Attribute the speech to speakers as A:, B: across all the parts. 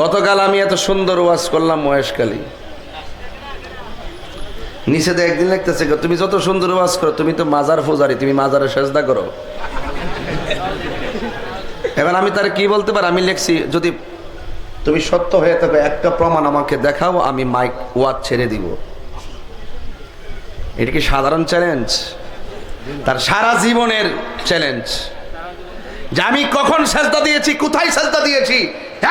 A: গতকাল আমি এত সুন্দর ওয়াজ করলাম মহেশকালী নিচে দিয়ে একদিন লিখতেছে তুমি যত সুন্দর ওয়াজ করো, তুমি তো মাজার ফোজারি তুমি মাজারে সেজদা করো। এবার আমি তার কি বলতে পারি? আমি লিখছি, যদি তুমি সত্য হয়ে থাকো একটা প্রমাণ আমাকে দেখাও, আমি মাইক ওয়াজ ছেড়ে দিব। এটা কি সাধারণ চ্যালেঞ্জ তার সারা জীবনের চ্যালেঞ্জ যে আমি কখন সেজদা দিয়েছি, কোথায় সেজদা দিয়েছি?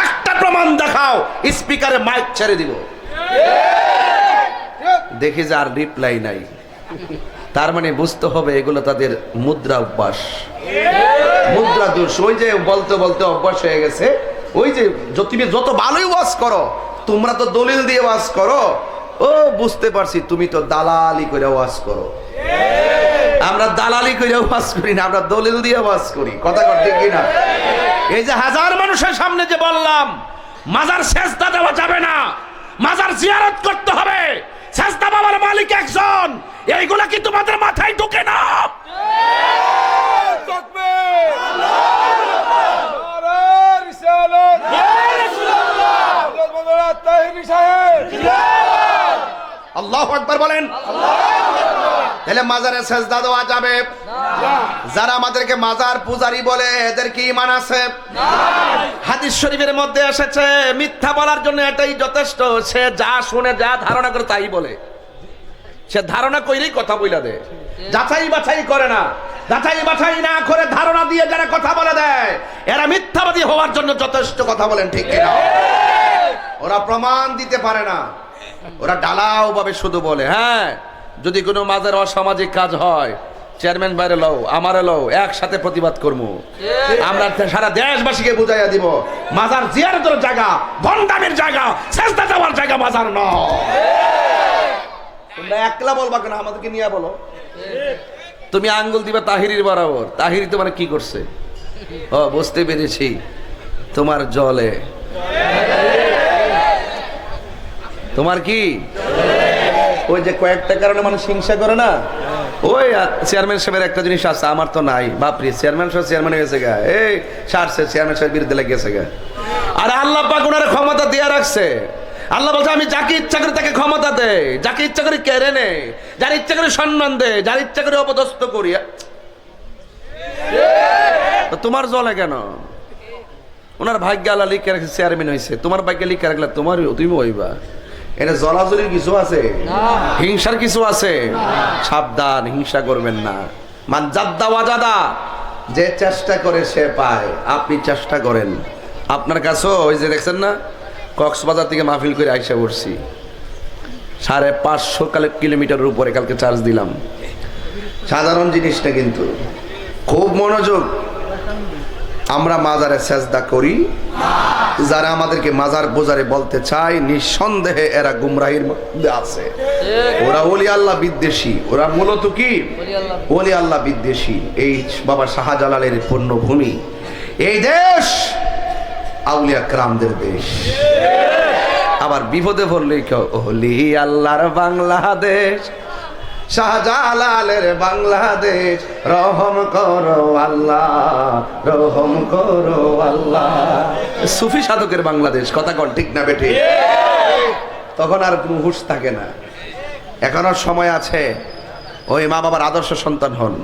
A: একটা প্রমাণ দেখাও, স্পিকারে মাইক ছেড়ে দিব। দেখি যে আর রিপ্লাই নাই। তার মানে বুঝতে হবে এগুলো তাদের মুদ্রা অভ্যাস। মুদ্রা দোষ। ওই যে বলতে বলতে অভ্যাস হয়ে গেছে, ওই যে তুমি যত ভালোই ওয়াজ করো, তোমরা তো দলিল দিয়ে ওয়াজ করো। ও, বুঝতে পারছি, তুমি তো দালালি করে ওয়াজ করো। আমরা দালালি করে ওয়াজ করি না, আমরা দলিল দিয়ে ওয়াজ করি। কথা করতে কি না এই যে হাজার মানুষের সামনে যে বললাম, মাজার সেজদা দেওয়া যাবে না, মাজার জিয়ারত করতে হবে। সেজদা বাবার মালিক একজন, এইগুলা কি তোমাদের মাথায় ঢুকে না? আল্লাহ একবার বলেন। তাহলে মাজারে সেজদা দেওয়া যাবে। যারা আমাদেরকে মাজার পূজারি বলে, এদের কি ইমান আছে? হাদিস শরীফের মধ্যে এসেছে, মিথ্যা বলার জন্য এটাই যথেষ্ট। সে যা শুনে, যা ধারণা করে তাই বলে। সে ধারণা কইরেই কথা বইলা দেয়। যাচাই বাছাই করে না। যাচাই বাছাই না করে ধারণা দিয়ে যারা কথা বলে দেয়, এরা মিথ্যাবাদী হওয়ার জন্য যথেষ্ট কথা বলেন, ঠিক কিনা? ওরা প্রমাণ দিতে পারে না। ওরা ডালাও ভাবে শুধু বলে হ্যাঁ? যদি কোনো মাঝের অসামাজিক কাজ হয় চেয়ারম্যান বাইরে লও আমারে লও একসাথে প্রতিবাদ করব আমরা সারা দেশবাসীকে বুঝাইয়া দিব মাজার জিয়ারতের জায়গা ভণ্ডামের জায়গা চেষ্টা যাওয়ার জায়গা মাজার নয়। তোমরা একলা বলবা কেন? আমাদেরকে নিয়ে বলো। তুমি আঙ্গুল দিবা তাহিরির বরাবর। তাহিরি তোমার কি করছে? ও বুঝতে পেরেছি। তোমার জলে। তোমার কি? ওই যে কয়েকটা কারণে মানুষ হিংসা করে না? ওই চেয়ারম্যান সাহেবের একটা জিনিস আছে, আমার তো নাই, বাপরে চেয়ারম্যান সাহেব চেয়ারম্যান হয়েছে গা। এই সারছে চেয়ারম্যান সাহেব বিরুদ্ধে লেগেছে গা। আর আল্লাহ পাক ওনার ক্ষমতা দিয়ে রাখছে। আল্লাহ বলছে, আমি যাকে ইচ্ছা করি তাকে ক্ষমতা দেয় যাকে ইচ্ছা করি কেড়ে নে যার ইচ্ছা করে সম্মান দেয় যার ইচ্ছা করে অপদস্থ করি। তোমার জলে কেন? ওনার ভাগ্য আল্লাহ লিখে রাখছে চেয়ারম্যান হয়েছে তোমার ভাগ্য লিখে রাখলে তোমার, তুমি হইবা। এটা জলাজলির কিছু আছে? হিংসার কিছু আছে? সাবধান হিংসা করবেন না। মান জাদ্দা ওয়াজাদা যে চেষ্টা করে সে পায়। আপনি চেষ্টা করেন। আপনার কাছেও ওই যে দেখছেন না? কক্সবাজার থেকে মাহফিল করে আইসা পড়ছি। সাড়ে পাঁচশো কালে কিলোমিটারের উপরে কালকে চার্জ দিলাম। সাধারণ জিনিসটা কিন্তু। খুব মনোযোগ। আমরা মাজারে সেজদা করি। যারা আমাদেরকে মাজার বোজারে বলতে চায়, নিঃসন্দেহে এরা গুমরাহির মধ্যে আছে। ওরা ওলি আল্লাহ বিদ্বেষী। ওরা মূলত কি? ওলি আল্লাহ বিদ্বেষী। এই বাবা শাহজালালের পণ্যভূমি। এই দেশ আউলিয়া ক্রামদের দেশ। আবার বিপদে পড়লে কেউ, ওলি আল্লাহর বাংলাদেশ। শাহজালালের বাংলাদেশ, রহম করো আল্লাহ, রহম করো আল্লাহ। সুফি সাধকের বাংলাদেশ, কথা কন ঠিক না বেটি তখন আর কোনো হুশ থাকে না। এখনও সময় আছে, ওই মা বাবার আদর্শ সন্তান হন।